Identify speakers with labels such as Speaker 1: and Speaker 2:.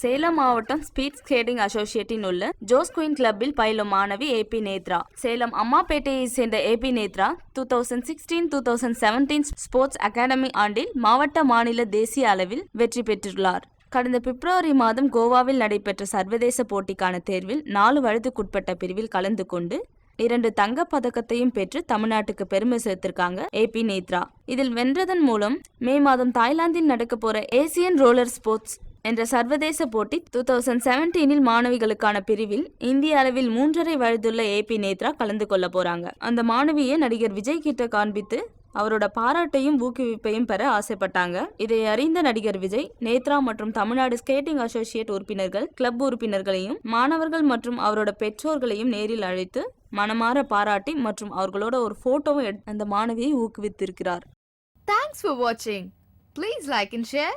Speaker 1: சேலம் மாவட்டம் speed skating அசோசியேட்டின் உள்ள Jose queen கிளப்பில் பயிலும் மாணவி ஏபி நேத்ரா. சேலம் அம்மாப்பேட்டையை சேர்ந்த AB Nethra two thousand sixteen two thousand seventeen sports academy ஆண்டில் மாவட்ட மாநில தேசிய அளவில் வெற்றி பெற்றுள்ளார். கடந்த பிப்ரவரி மாதம் கோவாவில் நடைபெற்ற சர்வதேச போட்டிக்கான தேர்வில் நாலு வயதுக்குட்பட்ட பிரிவில் கலந்து கொண்டு இரண்டு தங்கப் பதக்கத்தையும் பெற்று தமிழ்நாட்டுக்கு பெருமை சேர்த்திருக்காங்க ஏபி நேத்ரா. இதில் வென்றதன் மூலம் மே மாதம் தாய்லாந்தில் நடக்க போற ஏசியன் ரோலர் ஸ்போர்ட்ஸ் என்ற சர்வதேச போட்டி டூ தௌசண்ட் செவன்டீனில் மாணவிகளுக்கான பிரிவில் இந்திய அளவில் மூன்றரை வயதுள்ள ஏபி நேத்ரா கலந்து கொள்ள போறாங்க. அந்த மாணவியை நடிகர் விஜய் கிட்ட காண்பித்து அவரோட பாராட்டையும் ஊக்குவிப்பையும் பெற ஆசைப்பட்டாங்க. இதை அறிந்த நடிகர் விஜய் நேத்ரா மற்றும் தமிழ்நாடு ஸ்கேட்டிங் அசோசியேட் உறுப்பினர்கள் கிளப் உறுப்பினர்களையும் மாணவர்கள் மற்றும் அவரோட பெற்றோர்களையும் நேரில் அழைத்து மனமாற பாராட்டி மற்றும் அவர்களோட ஒரு போட்டோவும் அந்த மாணவியை ஊக்குவித்திருக்கிறார்.
Speaker 2: தேங்க்ஸ் ஃபார் வாட்சிங் please like and share